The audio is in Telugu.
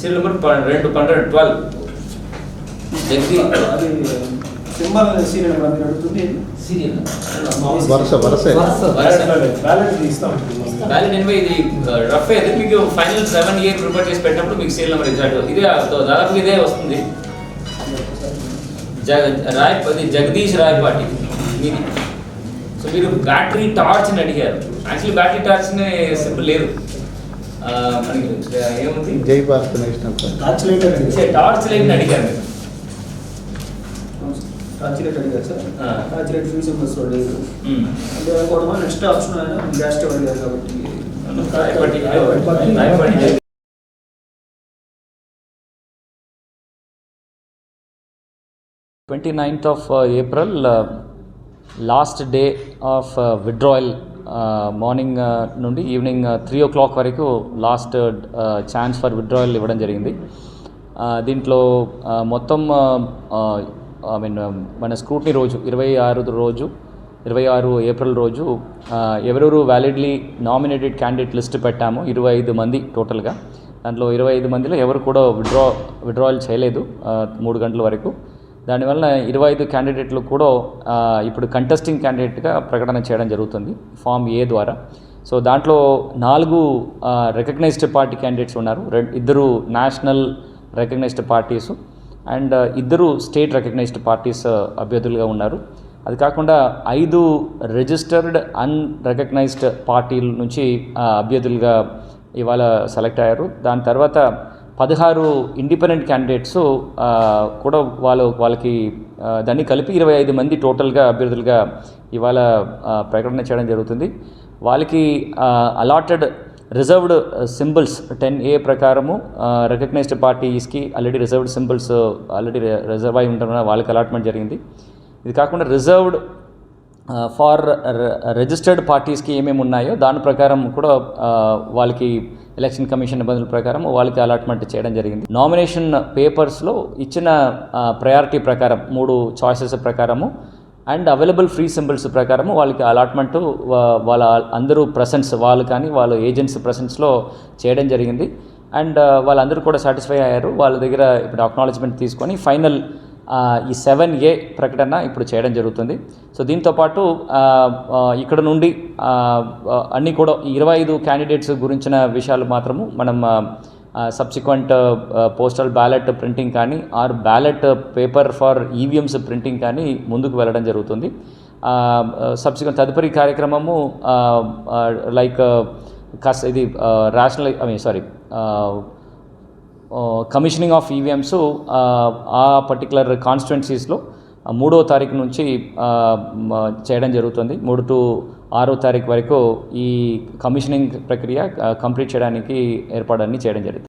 సీరియల్ నెంబర్ ప- రెండు పన్నెండు ట్వెల్వ్ జగదీ అది సింబల్ సీరియల్ నెంబర్ మీరు అడుగుతుంది సీరియల్ వరుస వరుస. బ్యాలెట్ ఇస్తాం. ఇది రఫ్ అయితే మీకు ఫైనల్ సెవెన్ ఇయర్ ప్రిపేర్ చేసి పెట్టినప్పుడు మీకు సీరియల్ నెంబర్ ఎగ్జాక్ట్ ఇదే దాదాపు ఇదే వస్తుంది. జగ రాయ్ అది జగదీష్ రాయపాటి మీది సో మీరు బ్యాటరీ టార్చ్ని అడిగారు. యాక్చువల్లీ బ్యాటరీ టార్చ్ని సింపుల్ లేదు. ఏముంది? Jai Bharat national torch light torch లైట్ని అడిగారు మీరు. టార్చ్ లైట్ అడిగారు సార్. ఆ. టార్చ్ లైట్ ఫ్రీ సింబల్స్ లేదు. అంటే కూడా నెక్స్ట్ ఆప్షన్ గ్యాస్ స్టవ్ అడిగారు కాబట్టి. Twenty ninth of April last day of withdrawal morning నుండి ఈవినింగ్ త్రీ ఓ క్లాక్ వరకు లాస్ట్ ఛాన్స్ ఫర్ విత్డ్రాయల్ ఇవ్వడం జరిగింది. దీంట్లో మొత్తం ఐ మీన్ um, మన స్క్రూట్నీ రోజు ఇరవై ఆరు రోజు ఇరవై ఆరు ఏప్రిల్ రోజు ఎవరెవరు వ్యాలిడ్లీ నామినేటెడ్ క్యాండిడేట్ లిస్ట్ పెట్టాము ఇరవై ఐదు మంది టోటల్గా దాంట్లో ఇరవై ఐదు మందిలో ఎవరు కూడా విడ్రా విడ్రాయల్ చేయలేదు మూడు గంటల వరకు. దానివల్ల ఇరవై ఐదు క్యాండిడేట్లు కూడా ఇప్పుడు కంటెస్టింగ్ క్యాండిడేట్గా ప్రకటన చేయడం జరుగుతుంది ఫామ్ ఏ ద్వారా. సో దాంట్లో నాలుగు రికగ్నైజ్డ్ పార్టీ క్యాండిడేట్స్ ఉన్నారు. ఇద్దరు నేషనల్ రికగ్నైజ్డ్ పార్టీస్ అండ్ ఇద్దరు స్టేట్ రికగ్నైజ్డ్ పార్టీస్ అభ్యర్థులుగా ఉన్నారు. అది కాకుండా ఐదు రిజిస్టర్డ్ అన్రికగ్నైజ్డ్ పార్టీల నుంచి అభ్యర్థులుగా ఇవాళ సెలెక్ట్ అయ్యారు. దాని తర్వాత పదహారు ఇండిపెండెంట్ క్యాండిడేట్స్ కూడా వాళ్ళు వాళ్ళకి దాన్ని కలిపి ఇరవై ఐదు మంది టోటల్గా అభ్యర్థులుగా ఇవాళ ప్రకటన చేయడం జరుగుతుంది. వాళ్ళకి allotted reserved symbols ten A ప్రకారము రికగ్నైజ్డ్ పార్టీస్కి already reserved symbols already reserved అయి ఉంటున్న వాళ్ళకి అలాట్మెంట్ జరిగింది. ఇది కాకుండా రిజర్వ్డ్ ఫార్ రిజిస్టర్డ్ పార్టీస్కి ఏమేమి ఉన్నాయో దాని ప్రకారం కూడా వాళ్ళకి ఎలక్షన్ కమిషన్ నిబంధనల ప్రకారం వాళ్ళకి అలాట్మెంట్ చేయడం జరిగింది. నామినేషన్ పేపర్స్లో ఇచ్చిన ప్రయారిటీ ప్రకారం మూడు చాయిసెస్ ప్రకారము అండ్ అవైలబుల్ ఫ్రీ సింబల్స్ ప్రకారము వాళ్ళకి అలాట్మెంట్ వాళ్ళ అందరూ ప్రసెన్స్ వాళ్ళు కానీ వాళ్ళ ఏజెంట్స్ ప్రసెన్స్లో చేయడం జరిగింది. అండ్ వాళ్ళందరూ కూడా సాటిస్ఫై అయ్యారు. వాళ్ళ దగ్గర ఇప్పుడు అక్నాలజ్మెంట్ తీసుకొని ఫైనల్ ఈ సెవెన్ ఏ ప్రకటన ఇప్పుడు చేయడం జరుగుతుంది. సో దీంతోపాటు ఇక్కడ నుండి అన్నీ కూడా ఇరవై ఐదు క్యాండిడేట్స్ గురించిన విషయాలు మాత్రము మనం సబ్సిక్వెంట్ పోస్టల్ బ్యాలెట్ ప్రింటింగ్ కానీ or ballot paper for EVMs printing కానీ ముందుకు వెళ్ళడం జరుగుతుంది. సబ్సిక్వెంట్ తదుపరి కార్యక్రమము లైక్ కస్ ఇది rational I mean sorry commissioning of EVMs ఆ పర్టికులర్ కాన్స్టిట్యున్సీస్లో మూడో తారీఖు నుంచి చేయడం జరుగుతుంది. మూడు టు ఆరో తారీఖు వరకు ఈ కమిషనింగ్ ప్రక్రియ కంప్లీట్ చేయడానికి ఏర్పాడన్నీ చేయడం జరుగుతుంది.